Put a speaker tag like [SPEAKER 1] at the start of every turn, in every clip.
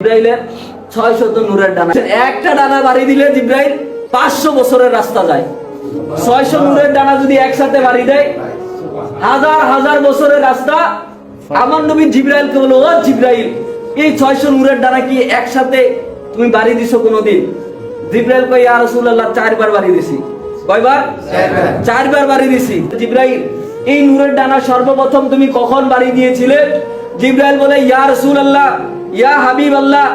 [SPEAKER 1] জিব্রাইলের ছয় শত নূরের ডানা। একটা ডানা বাড়ি দিলে জিব্রাইল পাঁচশো বছরের রাস্তা যায়। ছয়শো নূরের ডানা যদি একসাথে বাড়ি দেয় হাজার হাজার বছরের রাস্তা। আমার নবী জিব্রাইলকে বলো ও জিব্রাইল এই ছয়শো নূরের ডানা কি একসাথে তুমি বাড়ি দিছো কোনোদিন? জিব্রাইল কই আর রাসূলুল্লাহ চারবার বাড়ি দিছি। কয়বার? চারবার বাড়ি দিছি। জিব্রাইল এই নূরের ডানা সর্বপ্রথম তুমি কখন বাড়ি দিয়েছিলে? জিব্রাইল বলে, ইয়া রাসূলুল্লাহ, ইয়া হাবিব আল্লাহ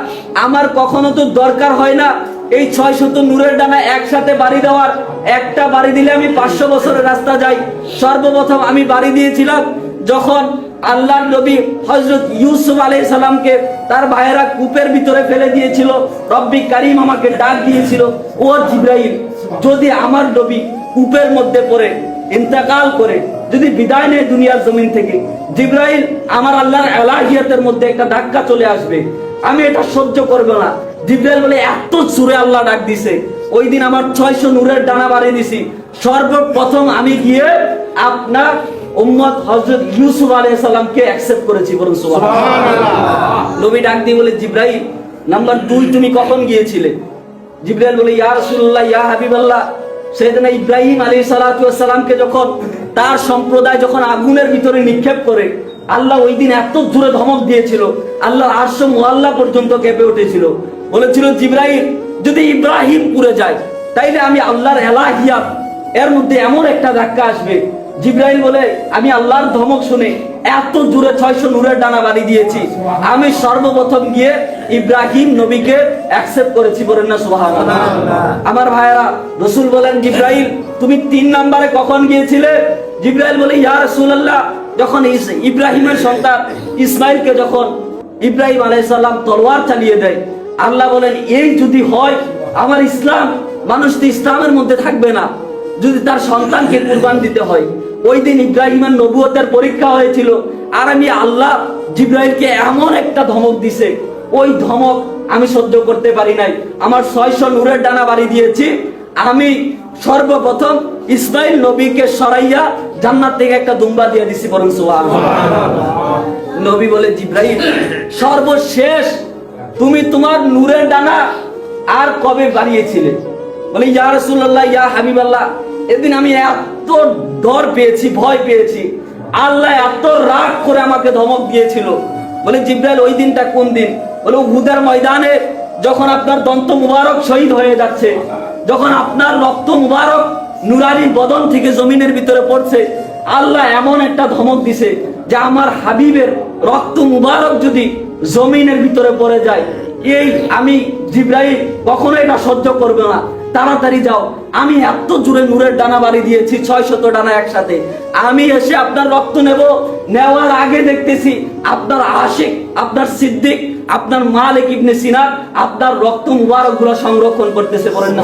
[SPEAKER 1] আমার কখনো তো দরকার হয় না এই ছয় শত নূরের ডানা একসাথে বাড়ি দেওয়ার। একটা বাড়ি দিলে আমি পাঁচশো বছরের রাস্তা যাই। সর্বপ্রথম আমি বাড়ি দিয়েছিলাম যখন আল্লাহর নবী হজরত ইউসুফ আলাইহিস সালামকে তার ভাইয়েরা কূপের ভিতরে ফেলে দিয়েছিল। রব্বি কারিম আমাকে ডাক দিয়েছিল, ও জিব্রাইল, যদি আমার নবী কূপের মধ্যে পড়ে, ইন্তেকাল করে যদি বিদায় নেয় দুনিয়ার জমিন থেকে জিব্রাইল আমার আল্লাহর এলাহিয়াতের মধ্যে একটা ধাক্কা চলে আসবে। আমি এটা সহ্য করব না। জিব্রাইল বলে এত সুরে আল্লাহ ডাক দিছে। ওই দিন আমার ছয়শো নূরের ডানা বাড়িয়ে দিছি। সর্বপ্রথম আমি গিয়ে আপনার উম্মত হজরত ইউসুফ আলাইহিস সালামকে অ্যাকসেপ্ট করেছি বলুন সুবহানাল্লাহ। নবী ডাক দিয়ে বলে জিব্রাইল নাম্বার দুই তুমি কখন গিয়েছিলে? জিব্রাইল বলে ইয়া রাসূলুল্লাহ ইয়া হাবিবাল্লাহ। সেদিন ইব্রাহিম আলী সালাতামকে যখন তার সম্প্রদায় যখন আগুনের ভিতরে নিক্ষেপ করে, আল্লাহ ওই দিন এত জোরে ধমক দিয়েছিল আল্লাহ আরশ মোয়াল্লা পর্যন্ত কেঁপে উঠেছিল। বলেছিল জিব্রাহিম যদি ইব্রাহিম পুড়ে যায়, তাইলে আমি আল্লাহর এলাহিয়াত, এর মধ্যে এমন একটা ধাক্কা আসবে জিব্রাহিম বলে, আমি আল্লাহর ধমক শুনে এত জোরে ছয়শো নূরের ডানা বাড়ি দিয়েছি। আমি সর্বপ্রথম গিয়ে ইব্রাহিম নবীকে অ্যাকসেপ্ট করেছি বলেন না, সুবহানাল্লাহ। আমার ভাইয়েরা, রসুল বলেন জিব্রাহিম তুমি তিন নম্বরে কখন গিয়েছিলে? জিব্রাহিম বলে, ইয়া রাসূলুল্লাহ। যখন ইব্রাহিমের সন্তান ইসমাইলকে যখন ইব্রাহিম আলাইসাল্লাম তলোয়ার চালিয়ে দেয়, আল্লাহ বলেন, এই যদি হয়, আমার ইসলাম, মানুষ তো ইসলামের মধ্যে থাকবে না। যদি তার সন্তানকে কুরবান দিতে হয়। ওই দিন ইব্রাহিমের নবুয়তের পরীক্ষা হয়েছিল আর আমি আল্লাহ জিব্রাইলকে এমন একটা ধমক দিছে, ওই ধমক আমি সহ্য করতে পারি নাই। আমার ছয়শো নূরের ডানা বাড়ি দিয়েছি। আমি সর্বপ্রথম ইসমাইল নবীকে সরাইয়া জান্নাত থেকে একটা দুম্বা দিয়ে দিছি বরং নবী বলে জিব্রাহিম সর্বশেষ তুমি তোমার নূরের ডানা আর কবে বাড়িয়েছিলে? বলে, ইয়া রাসূলুল্লাহ, ইয়া হাবিবাল্লাহ, এদিন আমি এত ডর পেয়েছি, ভয় পেয়েছি। আল্লাহ এত রাগ করে আমাকে ধমক দিয়েছিল। বলে, জিব্রাইল, ওই দিনটা কোন দিন? বলে, উহুদের ময়দানে যখন আপনার দন্ত মুবারক শহীদ হয়ে যাচ্ছে, যখন আপনার রক্ত মুবারক নুরানি বদন থেকে জমিনের ভিতরে পড়ছে, আল্লাহ এমন একটা ধমক দিছে যে আমার হাবিবের রক্ত মুবারক যদি জমিনের ভিতরে পড়ে যায়, এই আমি জিব্রাহিম কখনো এটা সহ্য করবে না। তাড়াতাড়ি যাও। আমি এত জোরে নূরের ডানা বাড়ি দিয়েছি ছয় শত ডানা একসাথে। আমি এসে আপনার রক্ত নেব, নেওয়ার আগে দেখতেছি আপনার আশিক, আপনার সিদ্দিক, আপনার মালিক ইবনে সিনার আপনার রক্ত মুবারকগুলো সংরক্ষণ করতেছে বলেন না।